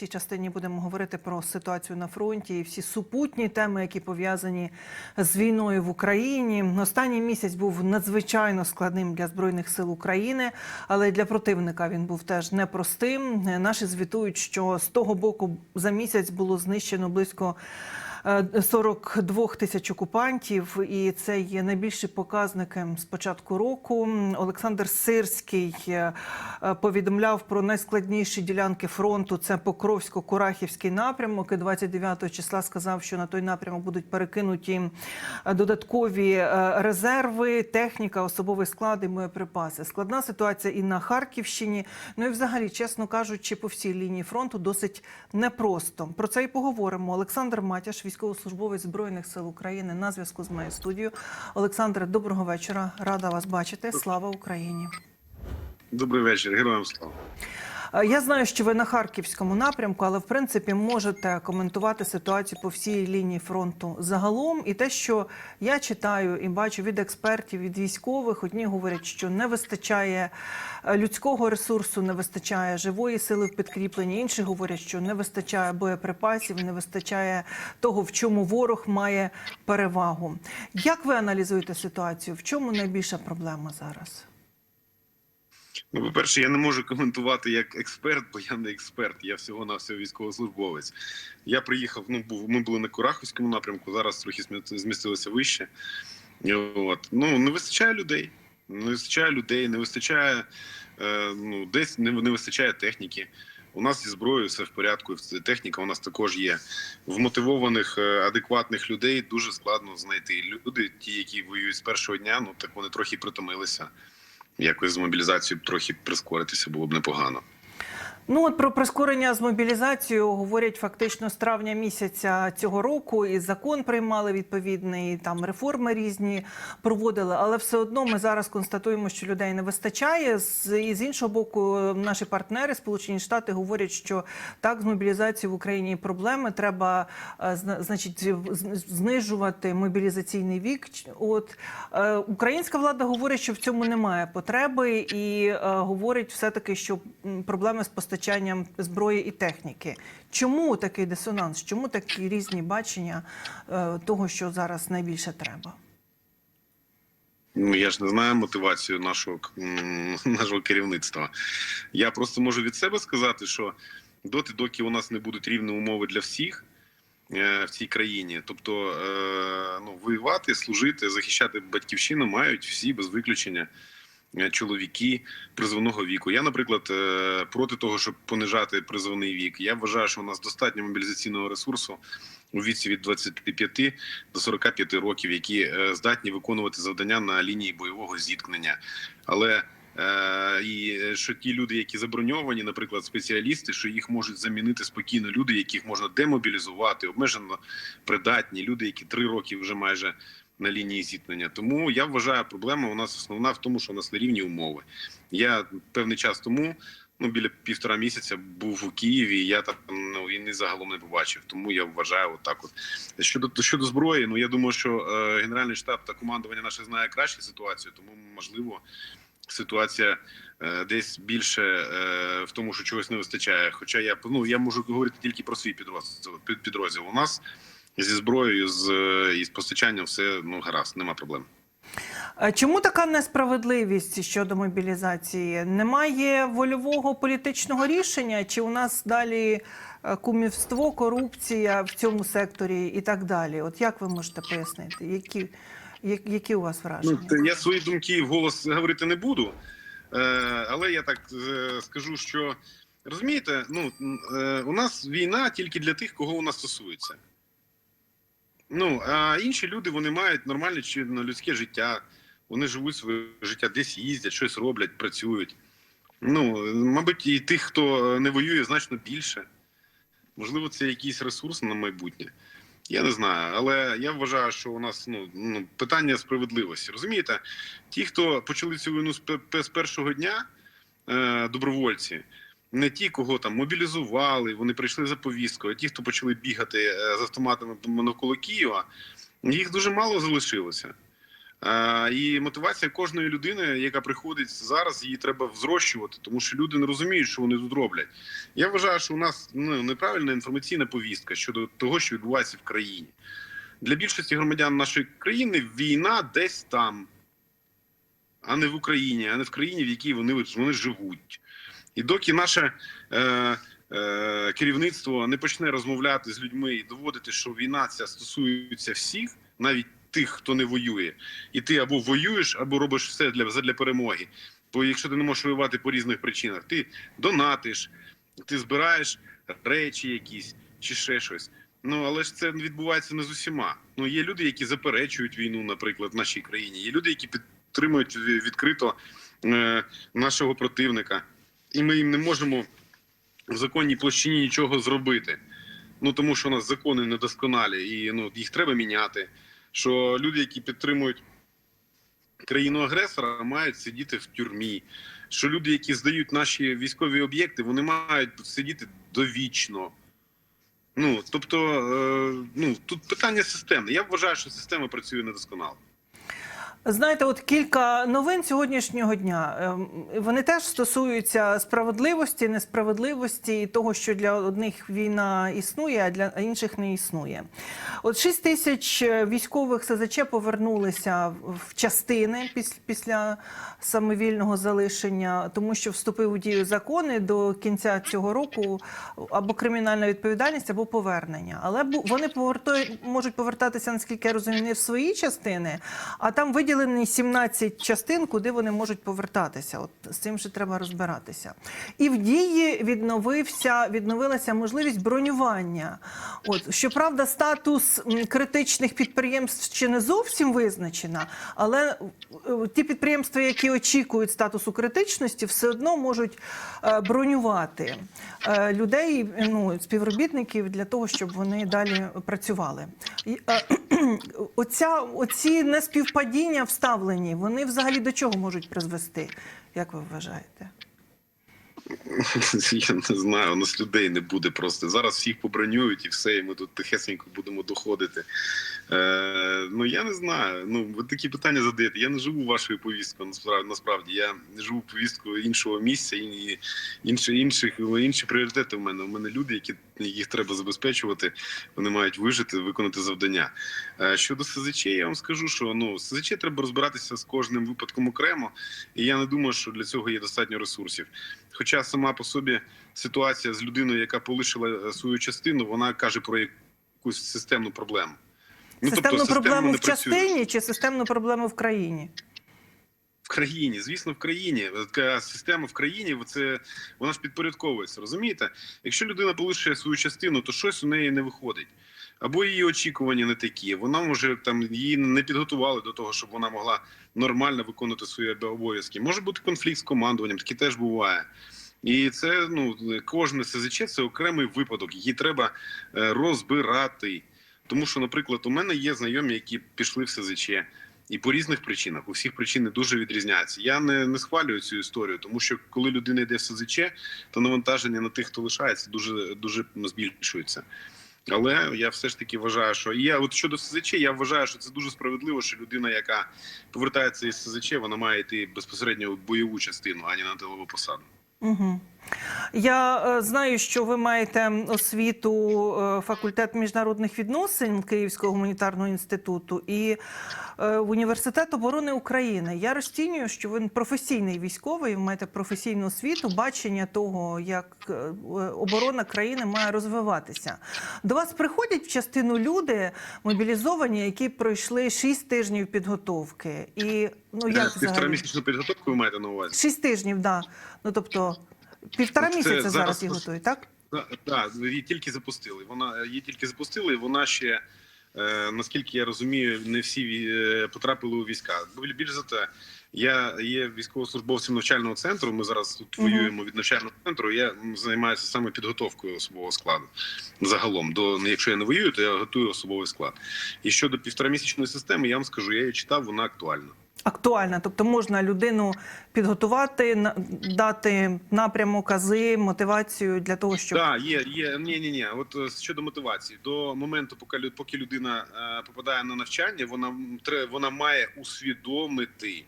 цій частині будемо говорити про ситуацію на фронті і всі супутні теми, які пов'язані з війною в Україні. Останній місяць був надзвичайно складним для збройних сил України, але для противника він був теж непростим. Наші звітують, що з того боку за місяць було знищено близько. Е, 42 тисяч окупантів, і це є найбільші показники з початку року. Олександр Сирський е, е, повідомляв про найскладніші ділянки фронту. Це Покровсько-Курахівський напрямок. І 29 числа сказав, що на той напрямок будуть перекинуті е, додаткові е, резерви, техніка, особовий склад і боєприпаси. Складна ситуація і на Харківщині. Ну і взагалі, чесно кажучи, по всій лінії фронту досить непросто. Про це і поговоримо. Олександр Матяш, військовослужбовець збройних сил України, на зв'язку з моєю студією. Олександре, доброго вечора. Рада вас бачити. Слава Україні. Добрий вечір, героям слава. Е, Я знаю, що ви на харківському напрямку, але в принципі можете коментувати ситуацію по всій лінії фронту загалом. І те, що я читаю і бачу від експертів, від військових, одні говорять, що не вистачає е, людського ресурсу, не вистачає живої сили в підкріпленні. Інші говорять, що не вистачає боєприпасів, не вистачає того, в чому ворог має перевагу. Як ви аналізуєте ситуацію? В чому найбільша проблема зараз? Ну, по-перше, я не можу коментувати як експерт, бо я не експерт, я всього на всього військовослужбовець. Я приїхав, ну був ми були на Курахівському напрямку, зараз трохи змі- змістилися вище. От. Ну, не вистачає людей. Не вистачає людей, не вистачає е, ну, десь не, не вистачає техніки. У нас зі зброєю все в порядку, техніка у нас також є. Вмотивованих, е, адекватних людей дуже складно знайти. Люди, ті, які воюють з першого дня, ну так вони трохи притомилися. Якось з мобілізацією трохи прискоритися було б непогано. Ну от про прискорення з мобілізацією говорять фактично з травня місяця цього року. І закон приймали відповідний, там реформи різні проводили. Але все одно ми зараз констатуємо, що людей не вистачає. І з іншого боку, наші партнери, Сполучені Штати, говорять, що так з мобілізацією в Україні проблеми. Треба е, значить знижувати мобілізаційний вік. От е, українська влада говорить, що в цьому немає потреби, і е, говорить все таки, що проблеми з постачанням зброї і техніки. Чому такий дисонанс? Чому такі різні бачення е, того, що зараз найбільше треба? Ну я ж не знаю мотивацію нашого нашого керівництва. Я просто можу від себе сказати, що доти, доки у нас не будуть рівні умови для всіх е, в цій країні, тобто е, ну, воювати, служити, захищати батьківщину мають всі без виключення. Е, Чоловіки призовного віку. Я, наприклад, е, проти того, щоб понижати призовний вік. Я вважаю, що у нас достатньо мобілізаційного ресурсу у віці від 25 до 45 років, які е, здатні виконувати завдання на лінії бойового зіткнення. Але і що ті люди, які заброньовані, наприклад, спеціалісти, що їх можуть замінити спокійно люди, яких можна демобілізувати, обмежено придатні, люди, які три роки вже майже на лінії зіткнення. Тому я вважаю, проблема у нас основна в тому, що у нас нерівні умови. Я певний час тому. Ну, біля півтора місяця був у Києві. і Я там ну війни загалом не побачив. Тому я вважаю, отак от щодо щодо зброї. Ну я думаю, що е, генеральний штаб та командування наше знає краще ситуацію, тому можливо ситуація е, десь більше е, в тому, що чогось не вистачає. Хоча я ну я можу говорити тільки про свій підрозділ. Під- підрозділ. У нас зі зброєю з е, і з постачанням все ну гаразд, нема проблем. Чому така несправедливість щодо мобілізації? Немає вольового політичного рішення? Чи у нас далі е, кумівство, корупція в цьому секторі і так далі? От як ви можете пояснити, які, які у вас Ну, враження? те- я свої думки вголос говорити не буду, е, але я так е, скажу, що розумієте, ну у нас війна тільки для тих, кого вона стосується. Ну а інші люди вони мають нормальне чи ну, людське життя. Вони живуть своє життя, десь їздять, щось роблять, працюють. Ну, мабуть, і тих, хто не воює, значно більше. Можливо, це якийсь ресурс на майбутнє. Я не знаю, але я вважаю, що у нас ну, ну питання справедливості. Розумієте, ті, хто почали цю війну з першого дня, е, добровольці, не ті, кого там мобілізували, вони прийшли за повісткою, а ті, хто почали бігати е, з автоматами навколо Києва, їх дуже мало залишилося. Е, І мотивація кожної людини, яка приходить зараз, її треба взрощувати, тому що люди не розуміють, що вони тут роблять. Я вважаю, що у нас ну, неправильна інформаційна повістка щодо того, що відбувається в країні. Для більшості громадян нашої країни війна десь там, а не в Україні, а не в країні, в якій вони, вони живуть. І доки наше е, е, керівництво не почне розмовляти з людьми і доводити, що війна ця стосується всіх, навіть тих, хто не воює, і ти або воюєш, або робиш все для, задля перемоги. Бо якщо ти не можеш воювати по різних причинах, ти донатиш, ти збираєш речі якісь чи ще щось. Ну але ж це відбувається не з усіма. Ну є люди, які заперечують війну, наприклад, в нашій країні. Є люди, які підтримують відкрито е, нашого противника, і ми їм не можемо в законній площині нічого зробити. Ну тому що у нас закони недосконалі, і ну їх треба міняти. Що люди, які підтримують країну агресора, мають сидіти в тюрмі. Що люди, які здають наші військові об'єкти, вони мають сидіти довічно. Ну тобто, е, ну тут питання системне. Я вважаю, що система працює недосконало. Знаєте, от кілька новин сьогоднішнього дня. Ем, Вони теж стосуються справедливості, несправедливості і того, що для одних війна існує, а для інших не існує. От 6 тисяч військових СЗЧ повернулися в частини після самовільного залишення, тому що вступив у дію закони до кінця цього року або кримінальна відповідальність, або повернення. Але вони повертають, можуть повертатися, наскільки я розумію, не в свої частини, а там виділені 17 частин, куди вони можуть повертатися. От з цим ще треба розбиратися. І в дії відновився, відновилася можливість бронювання. От щоправда, статус критичних підприємств ще не зовсім визначена, але е, ті підприємства, які очікують статусу критичності, все одно можуть е, бронювати е, людей, ну співробітників для того, щоб вони далі працювали. І, Оця оці неспівпадіння вставлені, вони взагалі до чого можуть призвести, як ви вважаєте? Я не знаю, у нас людей не буде просто. Зараз всіх побронюють і все, і ми тут тихесенько будемо доходити. Е, ну я не знаю. Ну, ви такі питання задаєте. Я не живу вашою повісткою. Насправді, я живу повісткою іншого місця і інші, інших, інші пріоритети в мене. У мене люди, які їх треба забезпечувати, вони мають вижити, виконати завдання. Е, щодо СЗЧ, я вам скажу, що ну СЗЧ треба розбиратися з кожним випадком окремо, і я не думаю, що для цього є достатньо ресурсів. Хоча сама по собі ситуація з людиною, яка полишила е, свою частину, вона каже про якусь системну проблему. системну система проблему в працює. частині чи системну проблему в країні? в країні, звісно, в країні. Така система в країні, це вона ж підпорядковується. Розумієте? Якщо людина полишує свою частину, то щось у неї не виходить. Або її очікування не такі. Вона може там її не підготували до того, щоб вона могла нормально виконувати свої обов'язки. Може бути конфлікт з командуванням, таке теж буває. І це ну кожне СЗЧ це окремий випадок, який треба е, розбирати. Тому що, наприклад, у мене є знайомі, які пішли в СЗЧ. І по різних причинах у всіх причини дуже відрізняються. Я не, не схвалюю цю історію, тому що коли людина йде в СЗЧ, то навантаження на тих, хто лишається, дуже дуже збільшується. Але я все ж таки вважаю, що я от щодо СЗЧ, я вважаю, що це дуже справедливо, що людина, яка повертається із СЗЧ, вона має йти безпосередньо в бойову частину, а не на тилову посаду. Угу. Я е, знаю, що ви маєте освіту е, факультет міжнародних відносин Київського гуманітарного інституту і е, університет оборони України. Я розцінюю, що ви професійний військовий, ви маєте професійну освіту, бачення того, як оборона країни має розвиватися. До вас приходять в частину люди мобілізовані, які пройшли 6 тижнів підготовки. І ну як Півтора місячну підготовку ви маєте на увазі? Шість тижнів, да. Ну тобто півтора це місяця зараз, зараз їх готують, так? Так, її тільки запустили. Вона її тільки запустили, і вона ще, е, наскільки я розумію, не всі е, потрапили у війська. Бі- Більш за те, я є військовослужбовцем навчального центру. Ми зараз тут Мгм. воюємо від навчального центру. Я займаюся саме підготовкою особового складу. Загалом, до ну, якщо я не воюю, то я готую особовий склад. І щодо півторамісячної системи, я вам скажу, я її читав, вона актуальна. Актуальна. Тобто можна людину підготувати, дати напрямок, кази, мотивацію для того, щоб Так, є, є. Ні, ні, ні. От е, щодо мотивації, до моменту, поки поки людина е, попадає на навчання, вона вона має усвідомити,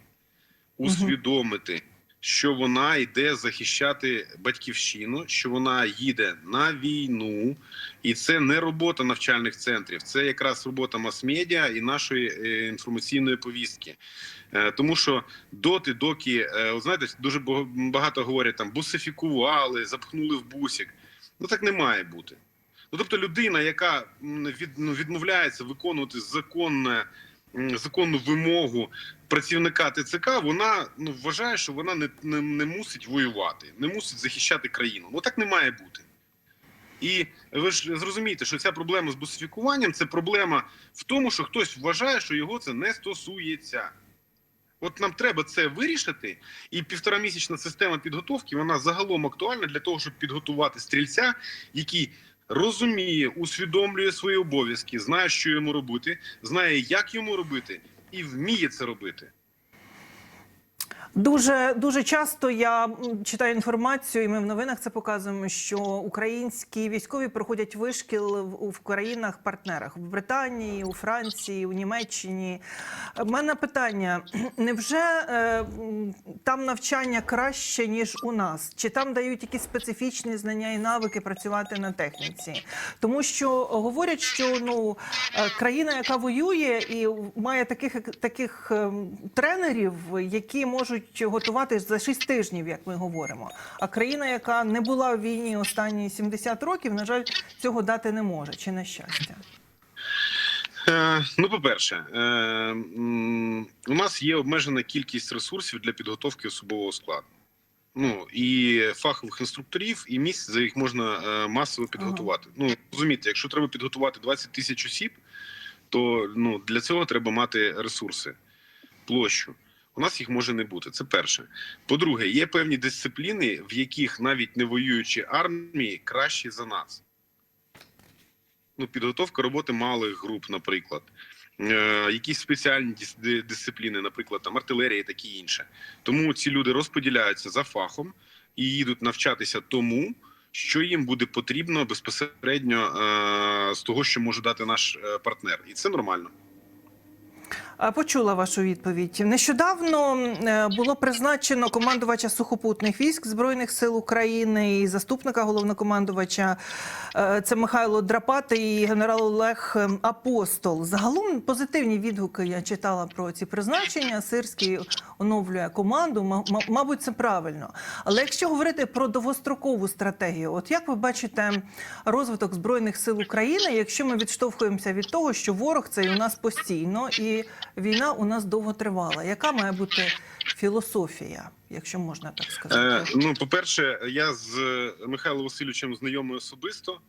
усвідомити, що вона йде захищати батьківщину, що вона їде на війну, і це не робота навчальних центрів, це якраз робота мас-медіа і нашої е, інформаційної повістки. Е, Тому що доти, доки е, знаєте, дуже бага- багато говорять там бусифікували, запхнули в бусик. Ну так не має бути. Ну тобто, людина, яка ну, відмовляється виконувати законне, законну вимогу працівника ТЦК, вона ну вважає, що вона не, не, не мусить воювати, не мусить захищати країну. Ну так не має бути. І ви ж зрозумієте, що ця проблема з бусифікуванням це проблема в тому, що хтось вважає, що його це не стосується. От нам треба це вирішити, і півторамісячна система підготовки вона загалом актуальна для того, щоб підготувати стрільця, який розуміє, усвідомлює свої обов'язки, знає, що йому робити, знає, як йому робити, і вміє це робити. Дуже дуже часто я читаю інформацію, і ми в новинах це показуємо, що українські військові проходять вишкіл в, країнах-партнерах в Британії, у Франції, у Німеччині. У мене питання: невже е, там навчання краще ніж у нас? Чи там дають якісь специфічні знання і навики працювати на техніці? Тому що говорять, що ну е, країна, яка воює і має таких таких ем, тренерів, які можуть готувати за 6 тижнів, як ми говоримо. А країна, яка не була в війні останні 70 років, на жаль, цього дати не може, чи на щастя. Е, ну, по-перше, е, у нас є обмежена кількість ресурсів для підготовки особового складу. Ну і фахових інструкторів, і місць, за їх можна е, масово підготувати. Ну розумієте, якщо треба підготувати 20 тисяч осіб, то ну для цього треба мати ресурси, площу. У нас їх може не бути. Це перше. По-друге, є певні дисципліни, в яких навіть не воюючі армії кращі за нас. Ну, підготовка роботи малих груп, наприклад, е, якісь спеціальні дис- дисципліни, наприклад, там артилерія і таке інше. Тому ці люди розподіляються за фахом і їдуть навчатися тому, що їм буде потрібно безпосередньо е, з того, що може дати наш е, партнер, і це нормально. Почула вашу відповідь. Нещодавно е, було призначено командувача сухопутних військ Збройних сил України і заступника головнокомандувача. Е, Це Михайло Драпати і генерал Олег е, Апостол. Загалом позитивні відгуки я читала про ці призначення. Сирський оновлює команду. Мабуть, це правильно. Але якщо говорити про довгострокову стратегію, от як ви бачите розвиток збройних сил України, якщо ми відштовхуємося від того, що ворог цей у нас постійно і війна у нас довго тривала. Яка має бути філософія, якщо можна так Е, сказати? ну, по-перше, я з Михайлом Васильовичем знайомий особисто.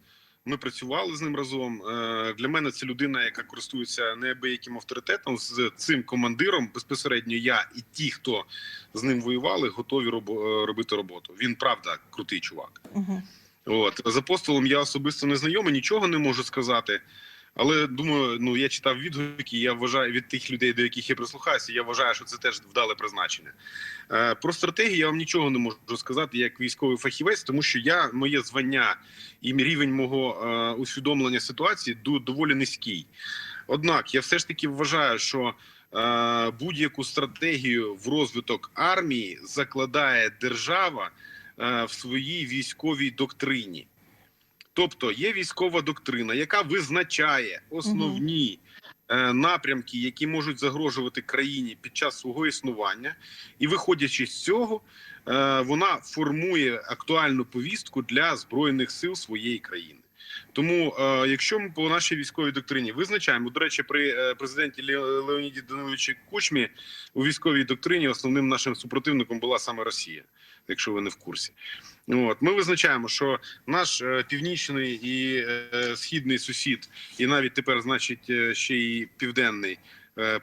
Ми працювали з ним разом. Е, Для мене це людина, яка користується неабияким авторитетом. З цим командиром безпосередньо я і ті, хто з ним воювали, готові е, робити роботу. Він правда крутий чувак. Угу. От з апостолом я особисто не знайомий, нічого не можу сказати. Але думаю, ну я читав відгуки. Я вважаю від тих людей, до яких я прислухаюся. Я вважаю, що це теж вдале призначення. Е, про стратегію я вам нічого не можу сказати як військовий фахівець, тому що я моє звання і рівень мого е, усвідомлення ситуації ду- доволі низький. Однак я все ж таки вважаю, що е, будь-яку стратегію в розвиток армії закладає держава е, в своїй військовій доктрині. Тобто є військова доктрина, яка визначає основні е, напрямки, які можуть загрожувати країні під час свого існування, і виходячи з цього, е, вона формує актуальну повістку для збройних сил своєї країни. Тому, е, якщо ми по нашій військовій доктрині визначаємо, до речі, при е, президенті Ле- Леоніді Даниловичі Кучмі у військовій доктрині основним нашим супротивником була саме Росія, якщо ви не в курсі. От ми визначаємо, що наш е, північний і східний сусід, і навіть тепер, значить, ще й південний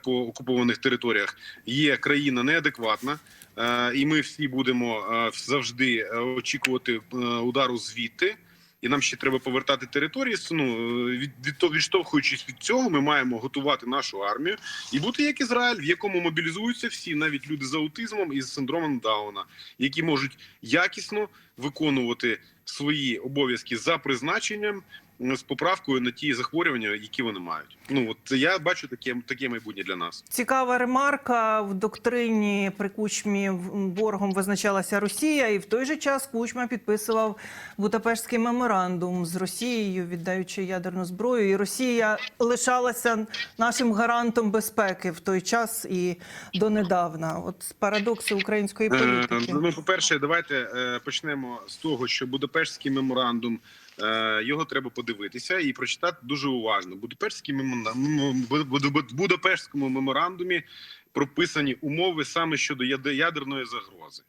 по окупованих територіях є країна неадекватна. І ми всі будемо завжди очікувати удару звідти. І нам ще треба повертати території. Ну від, від відштовхуючись від цього, ми маємо готувати нашу армію і бути як Ізраїль, в якому мобілізуються всі, навіть люди з аутизмом і з синдромом Дауна, які можуть якісно виконувати свої обов'язки за призначенням з поправкою на ті захворювання, які вони мають. Ну от я бачу таке, таке майбутнє для нас. Цікава ремарка в доктрині при Кучмі боргом визначалася Росія, і в той же час Кучма підписував Будапештський меморандум з Росією, віддаючи ядерну зброю. І Росія лишалася нашим гарантом безпеки в той час і донедавна. От парадокси української Е, політики. Ну, по-перше, давайте е, почнемо з того, що Будапештський меморандум е, його треба подивитися і прочитати дуже уважно. Будапештському меморандумі прописані умови саме щодо ядерної загрози.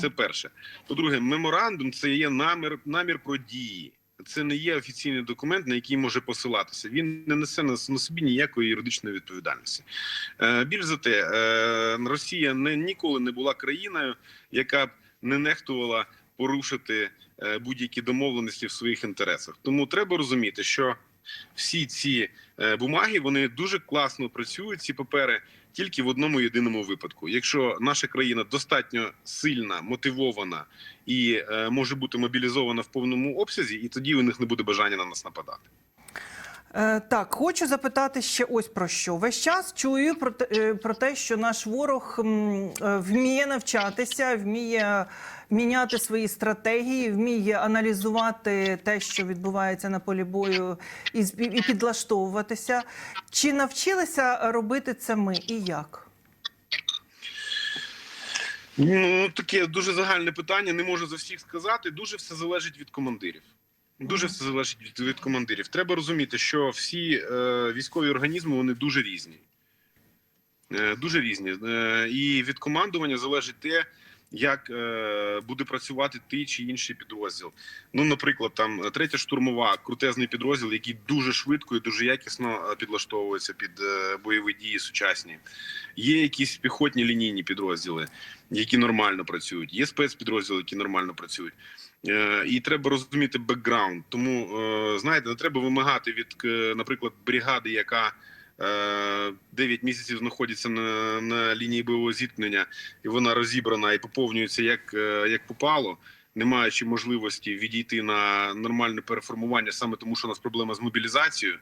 Це перше. По-друге, меморандум це є намір, намір про дії. Це не є офіційний документ, на який може посилатися. Він не несе на, на собі ніякої юридичної відповідальності. Е, більш за те, е, Росія не ніколи не була країною, яка б не нехтувала порушити е, будь-які домовленості в своїх інтересах. Тому треба розуміти, що всі ці е, бумаги вони дуже класно працюють. Ці папери тільки в одному єдиному випадку. Якщо наша країна достатньо сильна, мотивована і е, може бути мобілізована в повному обсязі, і тоді у них не буде бажання на нас нападати. Так, хочу запитати ще ось про що. Весь час чую про те, про те, що наш ворог вміє навчатися, вміє міняти свої стратегії, вміє аналізувати те, що відбувається на полі бою, і, і підлаштовуватися. Чи навчилися робити це ми і як? Ну таке дуже загальне питання. Не можу за всіх сказати. Дуже все залежить від командирів. Дуже все залежить від, від командирів. Треба розуміти, що всі е, військові організми вони дуже різні. Е, дуже різні. Е, і від командування залежить те, як е, буде працювати той чи інший підрозділ. Ну, наприклад, там е, третя штурмова, крутезний підрозділ, який дуже швидко і дуже якісно е, підлаштовується під бойові дії сучасні. Є якісь піхотні лінійні підрозділи, які нормально працюють. Є спецпідрозділи, які нормально працюють. І треба розуміти бекграунд. Тому е, знаєте, не треба вимагати від, наприклад, бригади, яка 9 місяців знаходиться на, на лінії бойового зіткнення, і вона розібрана і поповнюється як, е, як попало. Не маючи можливості відійти на нормальне переформування, саме тому, що у нас проблема з мобілізацією,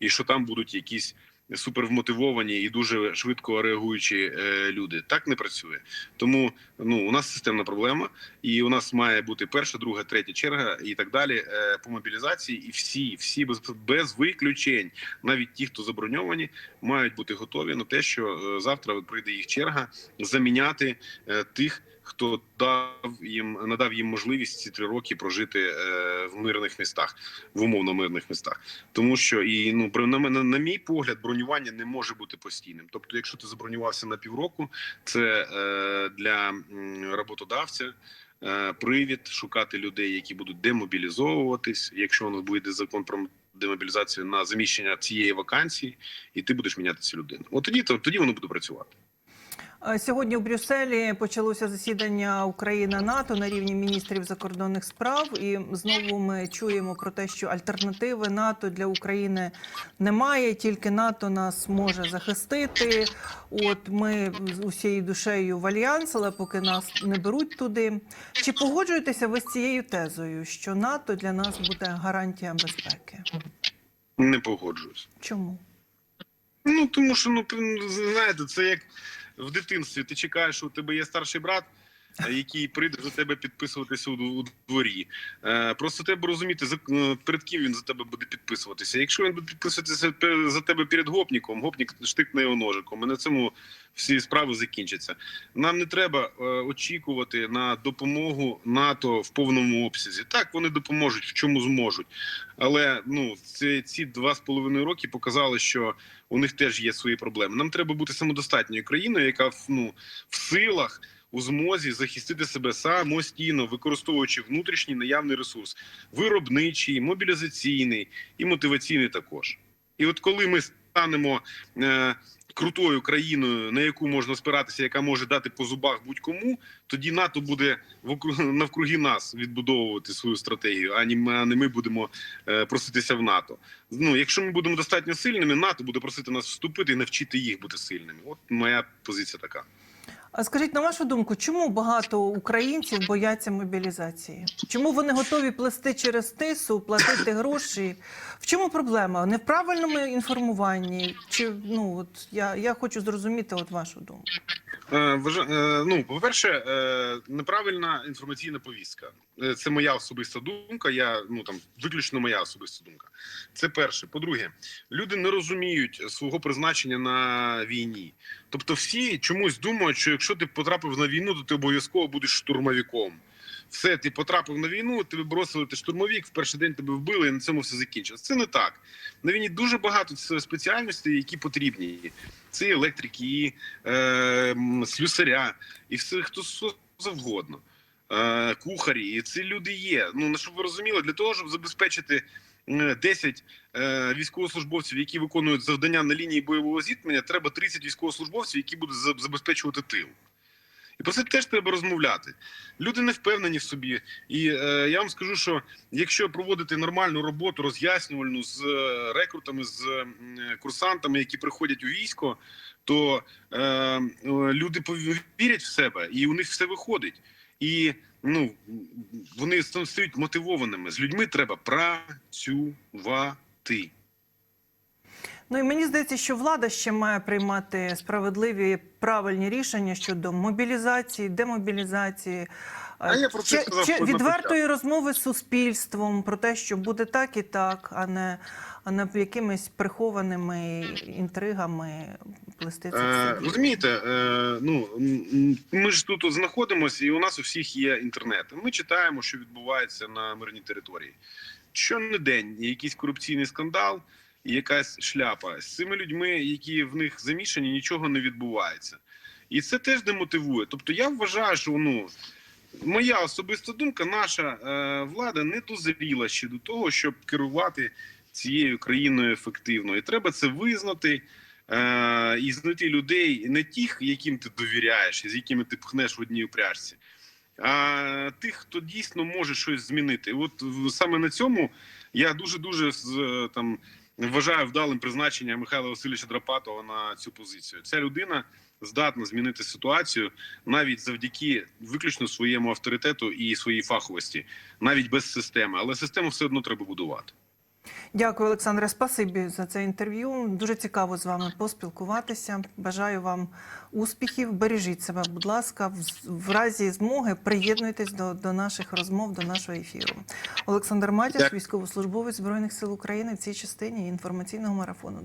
і що там будуть якісь супервмотивовані і дуже швидко реагуючі е, люди. Так не працює. Тому ну у нас системна проблема, і у нас має бути перша, друга, третя черга і так далі е, по мобілізації. І всі, всі без, без виключень, навіть ті, хто заброньовані, мають бути готові на те, що е, завтра прийде їх черга заміняти е, тих. Хто дав їм надав їм можливість ці три роки прожити е, в мирних містах, в умовно мирних містах, тому що і ну на мене на мій погляд, бронювання не може бути постійним. Тобто, якщо ти забронювався на півроку, це е, для роботодавця. е, Привід шукати людей, які будуть демобілізовуватись, якщо нас буде закон про демобілізацію на заміщення цієї вакансії, і ти будеш міняти цю людину. От тоді то тоді воно буде працювати. Е, Сьогодні у Брюсселі почалося засідання Україна НАТО на рівні міністрів закордонних справ, і знову ми чуємо про те, що альтернативи НАТО для України немає. Тільки НАТО нас може захистити. От ми з усією душею в альянс, але поки нас не беруть туди. Чи погоджуєтеся ви з цією тезою, що НАТО для нас буде гарантія безпеки? Не погоджуюсь. Чому? Ну тому що ну знаєте, це як в дитинстві. Ти чекаєш, що у тебе є старший брат, який прийде за тебе підписуватися у, дворі. Е, просто треба розуміти, за е, перед ким він за тебе буде підписуватися. Якщо він буде підписуватися за тебе перед гопніком, гопнік штикне його ножиком, і на цьому всі справи закінчаться. Нам не треба е, очікувати на допомогу НАТО в повному обсязі. Так, вони допоможуть в чому зможуть. Але ну ці, ці два з половиною роки показали, що у них теж є свої проблеми. Нам треба бути самодостатньою країною, яка ну, в силах у змозі захистити себе самостійно, використовуючи внутрішній наявний ресурс, виробничий, мобілізаційний і мотиваційний також. І от коли ми станемо е, крутою країною, на яку можна спиратися, яка може дати по зубах будь-кому, тоді НАТО буде навкруги нас відбудовувати свою стратегію, а не ми будемо е, проситися в НАТО. Ну, якщо ми будемо достатньо сильними, НАТО буде просити нас вступити і навчити їх бути сильними. От моя позиція така. А скажіть, на вашу думку, чому багато українців бояться мобілізації? Чому вони готові плести через тису, платити гроші? В чому проблема? Не в правильному інформуванні? Чи ну от я, я хочу зрозуміти от вашу думку? Е, е, ну, по-перше, е, неправильна інформаційна повістка. Це моя особиста думка. Я ну там виключно моя особиста думка. Це перше. По-друге, люди не розуміють свого призначення на війні. Тобто, всі чомусь думають, що якщо ти потрапив на війну, то ти обов'язково будеш штурмовиком. Все, ти потрапив на війну, тебе бросили ти штурмовик, в перший день тебе вбили, і на цьому все закінчилось. Це не так. На війні дуже багато спеціальностей, які потрібні. Це і електрики, і е, слюсаря, і все хто завгодно. Е, кухарі, і ці люди є. Ну щоб ви розуміли, для того, щоб забезпечити е, 10 е, військовослужбовців, які виконують завдання на лінії бойового зіткнення, треба 30 військовослужбовців, які будуть забезпечувати тил. І про це теж треба розмовляти. Люди не впевнені в собі. І е, я вам скажу, що якщо проводити нормальну роботу роз'яснювальну з е, рекрутами, з курсантами, які приходять у військо, то е, люди повірять в себе, і у них все виходить. І ну вони ста- стають мотивованими. З людьми треба працювати. Ну і мені здається, що влада ще має приймати справедливі правильні рішення щодо мобілізації, демобілізації. А я про це сказав чи відвертої розмови з суспільством про те, що буде так і так, а не, а не якимись прихованими інтригами плести це Е, розумієте, е, ну ми ж тут знаходимося, і у нас у всіх є інтернет. Ми читаємо, що відбувається на мирній території. Щонедень є якийсь корупційний скандал якась шляпа з цими людьми, які в них замішані, нічого не відбувається. І це теж демотивує. Тобто, я вважаю, що ну. Моя особиста думка, наша е, влада не дозріла ще до того, щоб керувати цією країною ефективно. І треба це визнати е, і знайти людей, не тих, яким ти довіряєш, з якими ти пхнеш в одній упряжці, а тих, хто дійсно може щось змінити. От саме на цьому я дуже дуже там вважаю вдалим призначення Михайла Васильовича Драпатова на цю позицію. Ця людина здатна змінити ситуацію навіть завдяки виключно своєму авторитету і своїй фаховості, навіть без системи. Але систему все одно треба будувати. Дякую, Олександре. Спасибі за це інтерв'ю. Дуже цікаво з вами поспілкуватися. Бажаю вам успіхів. Бережіть себе, будь ласка, в, разі змоги приєднуйтесь до, до наших розмов, до нашого ефіру. Олександр Матяс, військовослужбовець збройних сил України в цій частині інформаційного марафону.